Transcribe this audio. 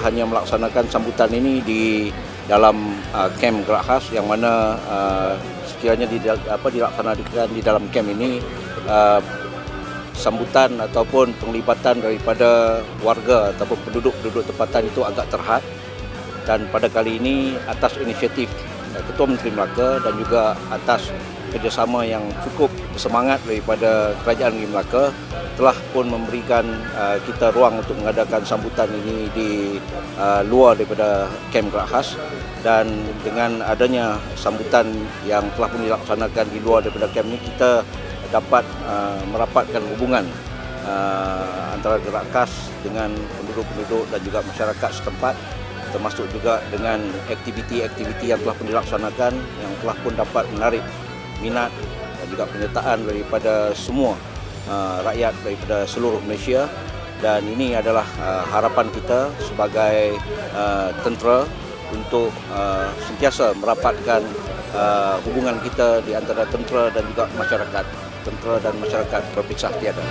hanya melaksanakan sambutan ini di dalam uh, kem gerak khas yang mana uh, sekiranya di, apa, dilaksanakan di dalam kem ini uh, sambutan ataupun penglibatan daripada warga ataupun penduduk-penduduk tempatan itu agak terhad. Dan pada kali ini atas inisiatif uh, Ketua Menteri Melaka dan juga atas kerjasama yang cukup bersemangat daripada Kerajaan Negeri Melaka telah pun memberikan uh, kita ruang untuk mengadakan sambutan ini di uh, luar daripada kem Gerak Khas. Dan dengan adanya sambutan yang telah pun dilaksanakan di luar daripada kem ini kita dapat uh, merapatkan hubungan uh, antara Gerak Khas dengan penduduk-penduduk dan juga masyarakat setempat termasuk juga dengan aktiviti-aktiviti yang telah pun dilaksanakan yang telah pun dapat menarik minat dan juga penyertaan daripada semua uh, rakyat daripada seluruh Malaysia dan ini adalah uh, harapan kita sebagai uh, tentera untuk sentiasa merapatkan hubungan kita di antara tentera dan juga masyarakat tentera dan masyarakat berpisah tiada.